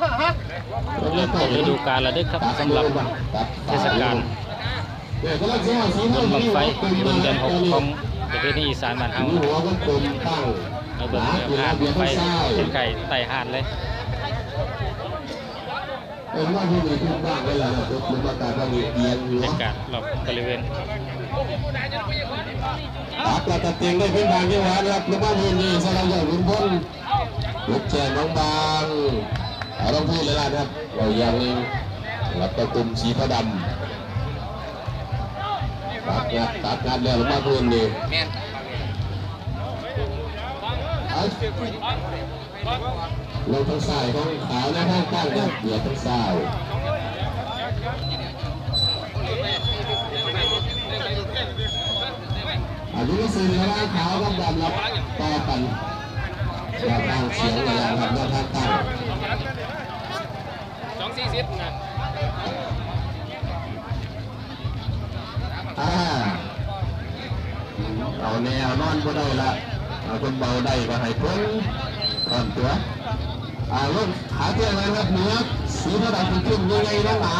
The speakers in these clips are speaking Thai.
เริ่มต้นฤดูกาลแล้วด้อครับสำหรับเทศกาลบุญบังไฟบุญเดือนหกของประเทศอีสานบ้านเฮาหัวก็กลมเราเบิ่งเรือหาดบังไฟเป็นไก่ไต่หาดเลยเป็นว่าที่มีทุกบ้านเวลาเราตกากาศก็มีเอียงหับรรยากาศรอบบริเวณตักกระตัดเตียงได้เป็นบางที่หวานครับหรือว่าพื้นที่สลับอย่างรุ่นพ้นลูกแจงน้องบาง ต้องพูดเลยนะครับเราย่างรับตะกุมสีผ้าดำตัดงัดตัดงัดแล้วหรือว่าพื้นนี่เอาลงทางซ้ายของขาวนะข้างตั้งนะเหยียบทางซ้ายอันนี้ก็สื่อในร่างขาวกับดำรับต่อกันเรางเสียงกันแล้วครับเราตั้งตั้ง สี่สิบนะอ่าเอาแนวนอนก็ได้ละเอาคนเบาได้ก็ให้พ้นก่อนตัวอ่าลูกขาเตี้ยนะครับเนื้อสีพระดำขึ้นยังไงน้องหมา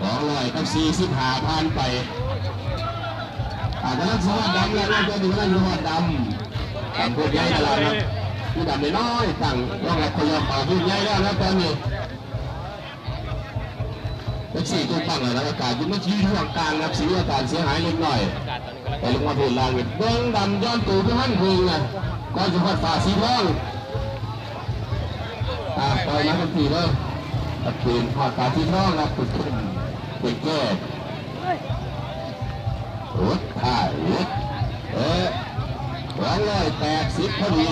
สองร้อยกับสี่สิบห้าพันไปอาจจะนั่งสวัสดิ์ดำแล้วนั่งจะดูนั่งสวัสดดำต่างพูดใหญ่ตลอดนะ ผู้ดำน้อยๆต่งต้องรับคนยอมเป่าพูดใหญ่แล้วนะตอนนี้เป็นสี่ตัวปังเลยนะอากาศยิ่งไม่ชี้ช่วงกลางนะครับสีอากาศเสียหายเล็กน้อยอากาศตอนนี้กำลังแต่ลงมาพูดลางเบิ้งดำย้อนตูที่หั่นพึงนะก่อนจะพัดฝ่าสีทองอ่าปล่อยมาทันทีเลยตัดปืนผ่าฝ่าสีทองนะปุดขึ้นเป็นแก้รถถ่ายเอ๊ะสองร้อยแปดสิบพอดี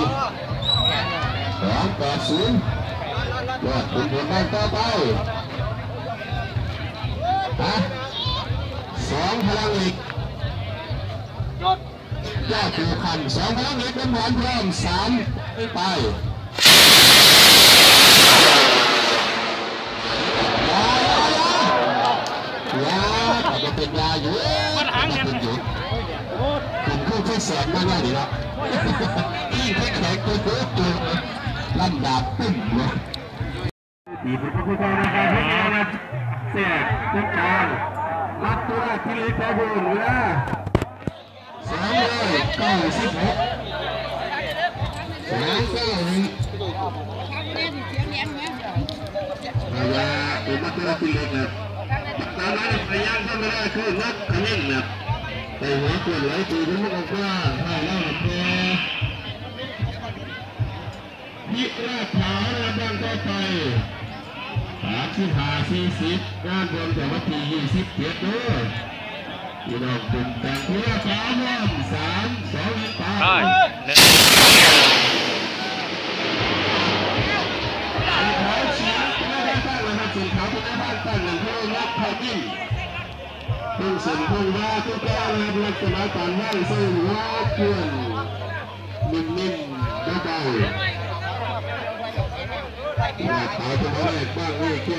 สองแปดศูนย์ยอดคุณผลได้ต่อไปฮะสองพลังเหล็กยอดผูคันสองพลังเล็กน้ำหวานพร้อมสามไปยายาอาจจะเป็นยาอยู่มันหางเงินอยู่คุณคู่ที่แสนไมากเลยดีเนา ลำดาบปึ้มเนาะดีเป็นพระพุทธเจ้านะครับพ มีราสามร้อยเก้าสิบหกสามเก้าหนึ่งภรรยาเป็นมัตตาที่เล็กนะตามนั้นพยายามทำไม่ได้คือนักขมิ้นนะแต่หัวเปลี่ยนไหลตีเป็นมุกกว้างให้เล่าพอยิบระดังต่อไปสามสิบห้าสี่สิบงานบนแต่ว่าที่ยี่สิบเจ็ดด้วยพี่น้องกลุ่มแต่งเพื่อสามวันสามสองหนึ่งไปใช่เล่นขาวเฉียงคณะบ้านตั้งนะครับส่วนขาบ้านตั้งหนึ่งเพื่อรับพอยิ่งพึ่งส่วนพึ่งว่าทุกแก้วนะครับลักษณะการว่างซึ่งว่าเพื่อนนิ่มๆเบาๆ 好的好的半路就